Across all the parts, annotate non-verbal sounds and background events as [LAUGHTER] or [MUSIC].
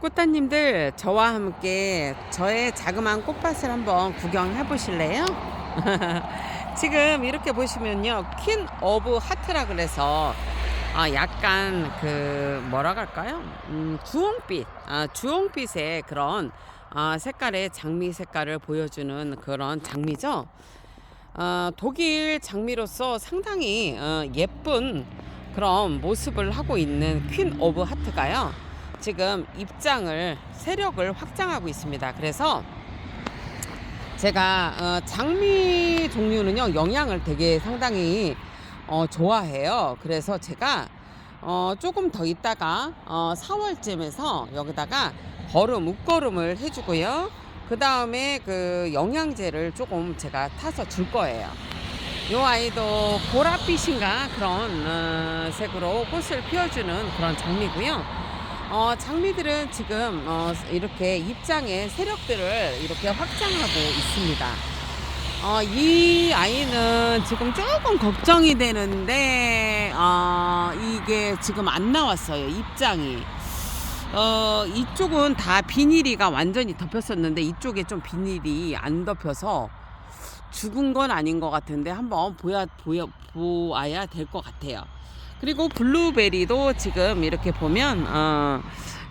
꽃다님들 저와 함께 저의 자그마한 꽃밭을 한번 구경해 보실래요? [LAUGHS] 지금 이렇게 보시면요 퀸 오브 하트라 그래서 아 약간 그 뭐라 할까요? 음, 주홍빛 아, 주홍빛의 그런 아, 색깔의 장미 색깔을 보여주는 그런 장미죠. 어, 독일 장미로서 상당히 어, 예쁜 그런 모습을 하고 있는 퀸 오브 하트가요. 지금 입장을 세력을 확장하고 있습니다. 그래서 제가 어, 장미 종류는요 영양을 되게 상당히 어, 좋아해요. 그래서 제가 어, 조금 더 있다가 어, 4월쯤에서 여기다가 거름 웃거름을 해주고요. 그 다음에 그 영양제를 조금 제가 타서 줄 거예요. 이 아이도 보랏빛인가 그런 어, 색으로 꽃을 피워주는 그런 장미고요. 어, 장미들은 지금 어, 이렇게 입장의 세력들을 이렇게 확장하고 있습니다. 어, 이 아이는 지금 조금 걱정이 되는데 어, 이게 지금 안 나왔어요 입장이 어, 이쪽은 다 비닐이가 완전히 덮였었는데 이쪽에 좀 비닐이 안 덮여서 죽은 건 아닌 것 같은데 한번 보야 보여 보아야 될 것 같아요. 그리고 블루베리도 지금 이렇게 보면 어,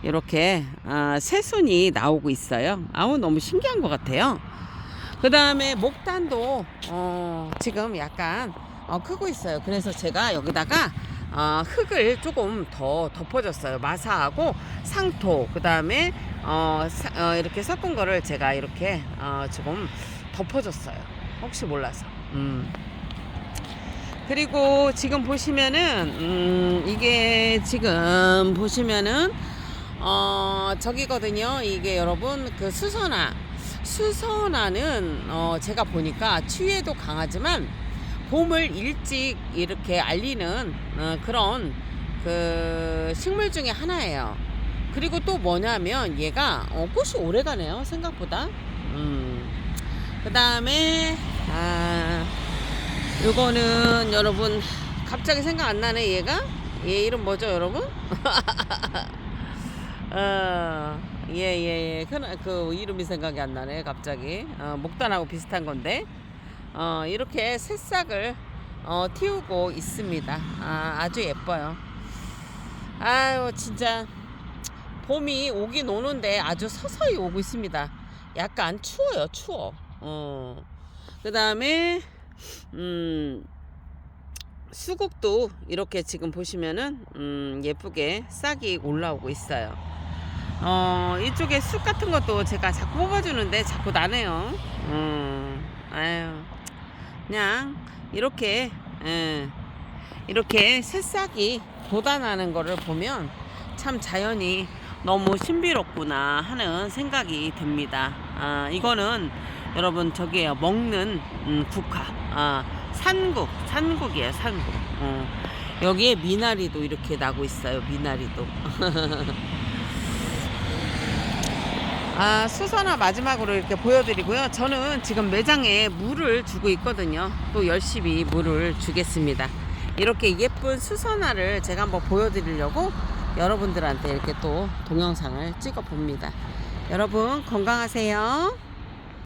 이렇게 어, 새순이 나오고 있어요. 아우 너무 신기한 것 같아요. 그 다음에 목단도 어, 지금 약간 어, 크고 있어요. 그래서 제가 여기다가 어, 흙을 조금 더 덮어줬어요. 마사하고 상토, 그 다음에 어, 사- 어, 이렇게 섞은 거를 제가 이렇게 어, 지금 덮어줬어요. 혹시 몰라서. 음. 그리고 지금 보시면은 음, 이게 지금 보시면은 어 저기거든요. 이게 여러분 그 수선화 수선화는 어 제가 보니까 추위에도 강하지만 봄을 일찍 이렇게 알리는 어, 그런 그 식물 중에 하나예요. 그리고 또 뭐냐면 얘가 어, 꽃이 오래 가네요. 생각보다. 음. 그 다음에 아 요거는 여러분 갑자기 생각 안 나네 얘가? 얘 이름 뭐죠 여러분? [LAUGHS] 어, 어예예 예. 그, 그 이름이 생각이 안 나네 갑자기. 어, 목단하고 비슷한 건데. 어 이렇게 새싹을 어 틔우고 있습니다. 아, 아주 예뻐요. 아유 진짜. 봄이 오긴 오는데 아주 서서히 오고 있습니다. 약간 추워요 추워. 어 그 다음에 음, 수국도 이렇게 지금 보시면은 음, 예쁘게 싹이 올라오고 있어요. 어, 이쪽에 쑥 같은 것도 제가 자꾸 뽑아주는데 자꾸 나네요. 음, 아유, 그냥 이렇게 예, 이렇게 새싹이 돋아나는 거를 보면 참 자연이 너무 신비롭구나 하는 생각이 듭니다. 아, 이거는 여러분 저기에요 먹는 음, 국화. 아, 산국 산국이에요 산국. 어. 여기에 미나리도 이렇게 나고 있어요 미나리도. [LAUGHS] 아 수선화 마지막으로 이렇게 보여드리고요. 저는 지금 매장에 물을 주고 있거든요. 또 열심히 물을 주겠습니다. 이렇게 예쁜 수선화를 제가 한번 보여드리려고 여러분들한테 이렇게 또 동영상을 찍어 봅니다. 여러분 건강하세요